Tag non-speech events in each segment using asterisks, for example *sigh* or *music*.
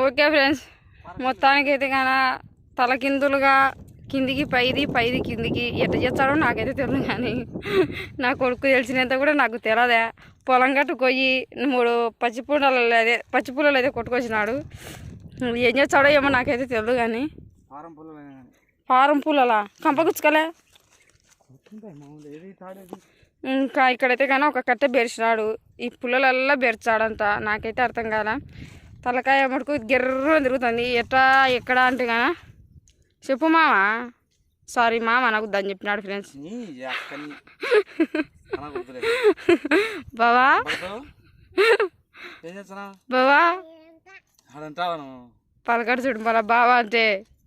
Okay friends. మొత్తానికైతే కానీ తలకిందులుగా కిందికి పైది పైది కిందికి ఎట్ట చేస్తాడో నాకైతే తెలియదు కానీ నా కొడుకు తెలిసినంత కూడా నాకు తెలియదే పొలం కట్టుకోయి మూడు పచ్చిపూడలు అదే పచ్చిపూలలు అయితే కొట్టుకొచ్చినాడు. ఏం చేస్తాడో ఏమో నాకైతే తెలియదు కానీ ఫారం పూలలా? కంపగుచ్చుకలే ఇంకా ఇక్కడైతే కానీ ఒక కట్టె బెరిచినాడు ఈ పుల్లలల్లా బెరిచాడంట. నాకైతే అర్థం కాల. తలకాయ మటుకు గిర్ర తిరుగుతుంది. ఎట్లా ఎక్కడ అంటే గాన? చెప్పు మామ సారీ మామ నాకు దాన్ని చెప్పినాడు ఫ్రెండ్స్ *laughs* బావా? నువ్వు? పలకడు చూడు మళ్ళా బావా అంటే.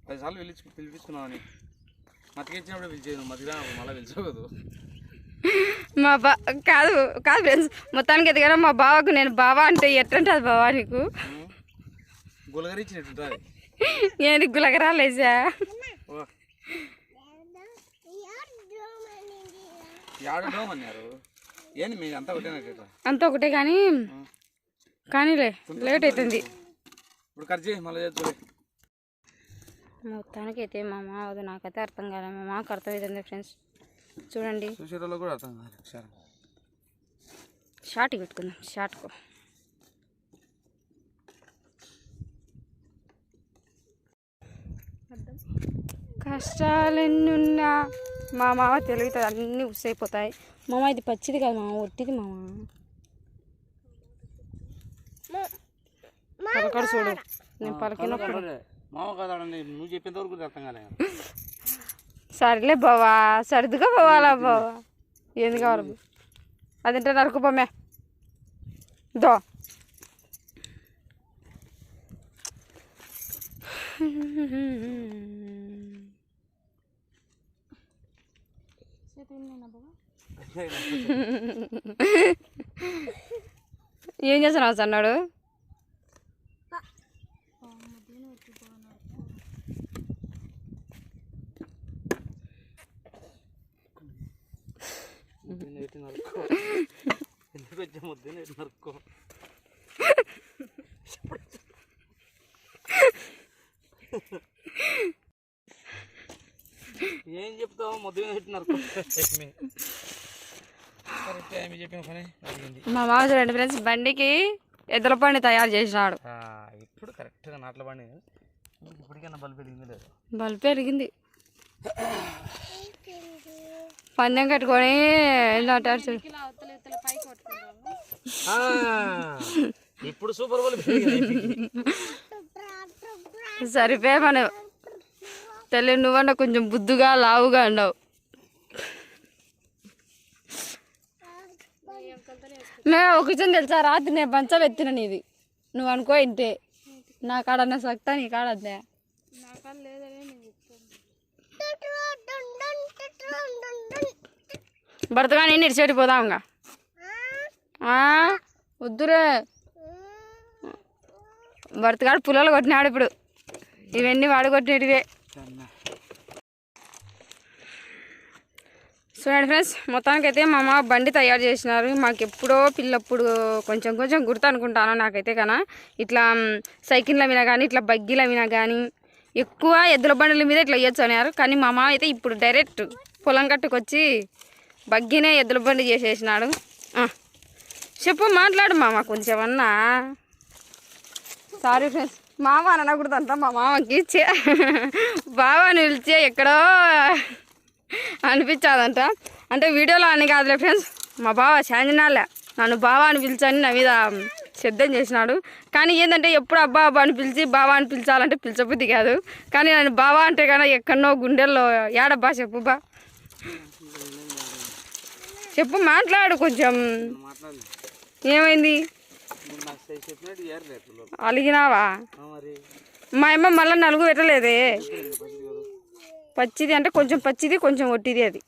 పదిసార్లు పిలిచి పిలిపించుకున్నావు అని. మతికిచ్చినప్పుడు పిలిచేది మతికిరా మళ్ళీ పిలిచకూడదు. మా బా కాదు కాదు ఫ్రెండ్స్ మొత్తానికి ఎదిగానే మా బావకు నేను బావా అంటే ఎట్లంటుంది బావా నీకు? గులగరిచ్చినట్టు ఉంటుంది నేను గులగరాలేసా? అన్నారు? ఏంది అంతా ఒకటే కానీ కానీలే లేట్ అవుతుంది ఇప్పుడు చేయి మళ్ళీ మొత్తానికి అయితే మా మామ అది నాకైతే అర్థం కాలే. మా మామకు అర్థమవుతుంది ఫ్రెండ్స్. చూడండి. కూడా అర్థం షార్ట్ పెట్టుకుందాం షార్ట్కు. కష్టాలెన్నున్నా మా మామ తెలివితే అన్నీ ఉసైపోతాయి మామ ఇది పచ్చిది కాదు మామ ఒట్టిది మామ. పలకడు చూడు. నేను పలికినప్పుడు. మామ కాదండి నువ్వు చెప్పేంత వరకు అర్థం సరేలే బావా సర్దుగా పోవాలా బావా. ఏంది కావాలి? అదంటే నరుకుపోమే దో *laughs* *laughs* ఏం చేస్తున్నావు అన్నాడు *laughs* ఎందుకు వచ్చే ముద్ద ఎట్టి నరుక్కో? ఏం చెప్తావు ముద్ద మీద ఎట్టి నరుక్కో కరెక్ట్ ఏమి చెప్పిన పని అడిగింది. మా మామ చూడండి ఫ్రెండ్స్ బండికి ఎద్దుల బండి తయారు చేసినాడు. ఆ, ఇప్పుడు కరెక్ట్గా నాట్ల బండి ఇప్పటికైనా బల్బు పెరిగింది లేదు? బల్బు పెరిగింది. పందెం కట్టుకొని చూడు. ఇప్పుడు సూపర్ బల్బు పెరిగింది. సరిపోయా మనం తల్లి నువ్వన్నా కొంచెం బుద్దుగా లావుగా ఉన్నావు మేము ఒక విషయం తెలుసా? రాత్రి నేను పంచం ఎత్తిన నీది. నువ్వు అనుకో ఇంతే. నా కాడన్న సక్తా నీ కాడద్దా భర్తగా నేను ఇటు పోదాం ఇంకా. వద్దురే. భర్తగాడు పుల్లలు కొట్టినాడు ఇప్పుడు. ఇవన్నీ వాడు కొట్టినటివే. చూడండి ఫ్రెండ్స్ మొత్తానికైతే మా అమ్మ బండి తయారు చేసినారు. మాకు ఎప్పుడో పిల్లప్పుడు కొంచెం కొంచెం గుర్తు అనుకుంటాను నాకైతే కన్నా ఇట్లా మ్, సైకిళ్ళ మీద కానీ ఇట్లా బగ్గీల మీద కానీ ఎక్కువ ఎద్దుల బండుల మీద ఇట్లా వేయచ్చు అన్నారు. కానీ మా మామ అయితే ఇప్పుడు డైరెక్ట్ పొలం కట్టుకొచ్చి బగ్గీనే ఎద్దుల బండి చేసేసినాడు. చెప్పు మాట్లాడు మామ కొంచెం అన్నా సారీ ఫ్రెండ్స్ మామ అనకూడదు అనకూడదంట మా మామకి చే బావ ఎక్కడో అనిపించాదంట. అంటే వీడియోలో అని కాదులే ఫ్రెండ్స్ మా బావ చాంజనాలే నన్ను బావ అని పిలిచని నా మీద సిద్ధం చేసినాడు. కానీ ఏంటంటే ఎప్పుడు అబ్బా అబ్బా అని పిలిచి బావ అని పిలిచాలంటే పిలిచబుద్ధి కాదు. కానీ నన్ను బావ అంటే కానీ ఎక్కడనో గుండెల్లో ఏడబ్బా చెప్పు బా. చెప్పు మాట్లాడు కొంచెం. ఏమైంది? అలిగినావా? మా అమ్మ మళ్ళీ నలుగు పెట్టలేదే. పచ్చిది అంటే కొంచెం పచ్చిది కొంచెం ఒట్టిది అది.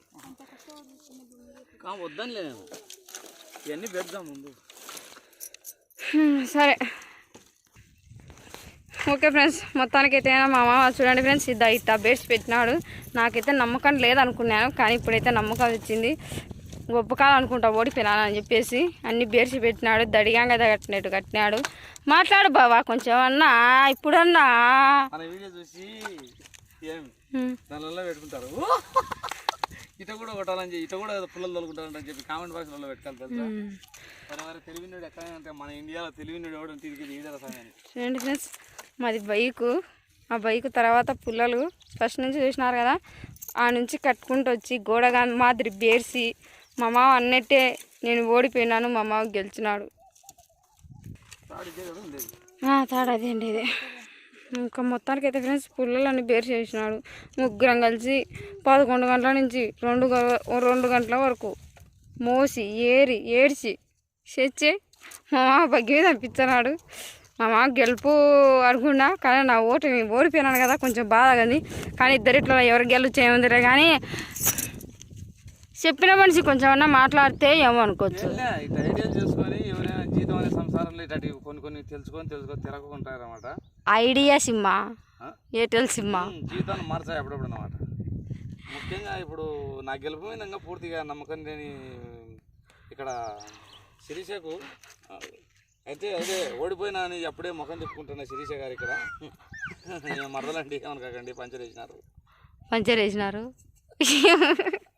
సరే. ఓకే ఫ్రెండ్స్ మొత్తానికైతే మా మామ చూడండి ఫ్రెండ్స్ ఇద్దా ఇట్లా బేడ్స్ పెట్టినాడు. నాకైతే నమ్మకం లేదనుకున్నాను కానీ ఇప్పుడైతే నమ్మకం వచ్చింది. గొప్ప కాలం అనుకుంటా ఓడిపోయినాను అని చెప్పేసి అన్ని బేర్చి పెట్టినాడు దడిగాంగా కట్టినట్టు కట్టినాడు. మాట్లాడు బావా కొంచెం అన్నా ఇప్పుడన్నా. చూసి. దానిలో పెట్టుకుంటారు. ఇట కూడా కొట్టాలని చెప్పి ఇట కూడా పుల్లలు తొలుకుంటారంటని చెప్పి కామెంట్ బాక్స్లలో పెట్టాలి తెలుసా. మరి తెలివినోడు ఎక్కడైనా అంటే మన ఇండియాలో తెలివినోడు ఎవడు సమయాన్ని చూడండి ఫ్రెండ్స్ మాది బైకు. ఆ బైక్ తర్వాత పుల్లలు ఫస్ట్ నుంచి చూసినారు కదా ఆ నుంచి కట్టుకుంటూ వచ్చి గోడగా మాదిరి బేర్సి మా మామ అన్నట్టే నేను ఓడిపోయినాను మా మామ గెలిచినాడు. తాడు అదే అండి ఇది. ఇంకా మొత్తానికి అయితే ఫ్రెండ్స్ పుల్లలన్నీ బేర్ చేసినాడు. ముగ్గురం కలిసి పదకొండు గంటల నుంచి రెండు రెండు గంటల వరకు మోసి ఏరి ఏడ్చి చచ్చి మా మామ బగ్గి మీద అనిపించినాడు మా మామ గెలుపు అనుకున్నా కానీ నా ఓటు ఓడిపోయినాను కదా కొంచెం బాధగా కానీ కానీ ఇద్దరిట్లో ఎవరు గెలుపు కానీ చెప్పిన మనిషి కొంచెం అన్నా మాట్లాడితే ఏమో అనుకోవచ్చు. ఏంలే, ఇట్లా చేసుకొని జీతం అనే సంసారంలో ఇట్లాంటివి కొన్ని కొన్ని తెలుసుకొని తెలుసుకొని తిరగకుంటారు అనమాట ఐడియా సిమ్మా ఎయిర్టెల్ సిమ్మా జీవితాన్ని మార్చాయి అప్పుడప్పుడు అనమాట ముఖ్యంగా ఇప్పుడు నా గెలుపు మీద ఇంకా పూర్తిగా నమ్మకం లేని ఇక్కడ శిరీషకు అయితే అదే ఓడిపోయినా అని అప్పుడే ముఖం చెప్పుకుంటున్న శిరీష గారు ఇక్కడ. *laughs* మరదలండి ఏమనకండి పంచర్ వేసినారు పంచర్ వేసినారు *laughs*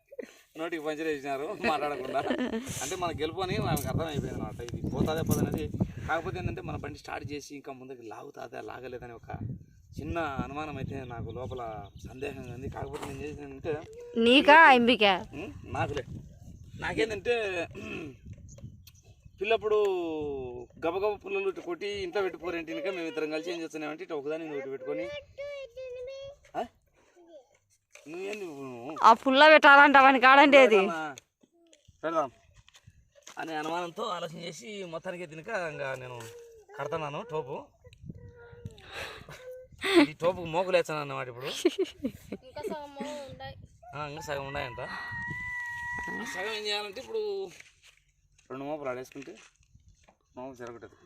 నోటికి పంచర్ వేసినారు మాట్లాడకుండా. అంటే మన గెలుపు అని మనకు అర్థమైపోయింది అనమాట ఇది పోతాదే పోదనేది కాకపోతే ఏంటంటే మన బండి స్టార్ట్ చేసి ఇంకా ముందుకు లాగుతాదా లాగలేదని ఒక చిన్న అనుమానం అయితే నాకు లోపల సందేహంగా ఉంది. కాకపోతే నేను చేసిందంటే నీకా ఎంబికా? ఉం, నాకులే. నాకేంటంటే పిల్లప్పుడు గబగబ పుల్లలు ఇటు కొట్టి ఇంట్లో పెట్టిపోరేంటి ఇంకా మేము ఇద్దరం కలిసి ఏం చేస్తున్నామంటే ఇటు ఒకదాని ఒకటి పెట్టుకొని ఆ పుల్ల పెట్టాలంట వాని కాడంటే అది పెడదామా? పెడదాం. అనే అనుమానంతో ఆలోచన చేసి మొత్తానికి తినక ఇంకా నేను కడతాను టోపు. ఈ టోపుకు మోకులు వేస్తాను అన్నమాట ఇప్పుడు. ఆ, ఇంకా సగం ఉన్నాయంట. సగం ఏం చేయాలంటే ఇప్పుడు రెండు మోపులు ఆడేసుకుంటే మోపు చెరగొట్టేది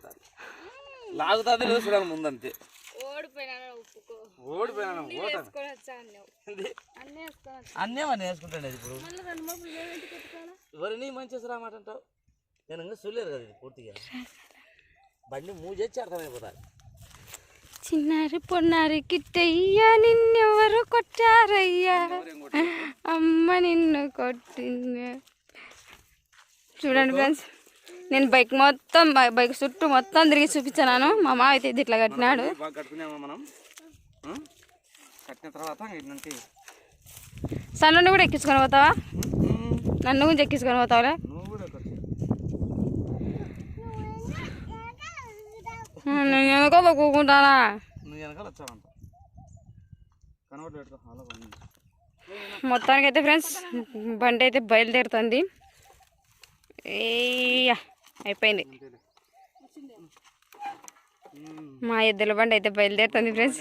లాగుతుంది లేదు చూడాలి ముందంతే. ఓడిపోయినా వేసుకుంటాను అది ఇప్పుడు? ఎవరిని మంచి మాట అంటావు నేను ఇంకా చూడలేదు కదా ఇది పూర్తిగా. బండి మూవ్ చేసి అర్థమైపోతాయి చిన్నారి పొన్నారి కిట్టయ్యా నిన్నెవరు కొట్టారయ్యా? అమ్మ నిన్ను కొట్టింది. చూడండి ఫ్రెండ్స్. నేను బైక్ మొత్తం బైక్ చుట్టూ మొత్తం తిరిగి చూపించాను. మా మామ అయితే ఇది ఇట్లా కట్టినాడు. సన్నుని కూడా ఎక్కించుకొని పోతావా? నన్ను కూడా ఎక్కించుకొని పోతావులే? నేను వెనకాల కూకుంటానా? నువ్వు వెనకాల వచ్చావంట. కనబడి పెడతా అలా బండి మొత్తానికి అయితే ఫ్రెండ్స్ బండి అయితే బయలుదేరుతుంది. ఏయ్యా అయిపోయింది. మా ఎద్దుల బండి అయితే బయలుదేరుతుంది ఫ్రెండ్స్.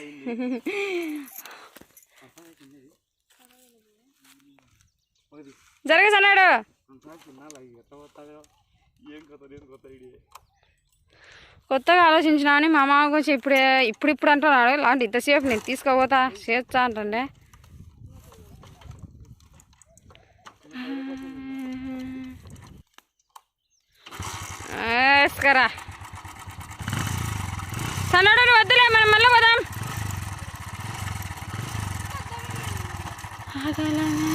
కొత్త ఐడియా కొత్తగా ఆలోచించినా అని మా మామ గురించి ఇప్పుడే ఇప్పుడు ఇప్పుడు అంటున్నాడు. లాంటి ఇంతసేపు నేను తీసుకోపోతా చేస్తా అంటుండే. తీసుకురా సన్నడు వద్దులే మనం మళ్ళీ పోదాం ఆగాలనే.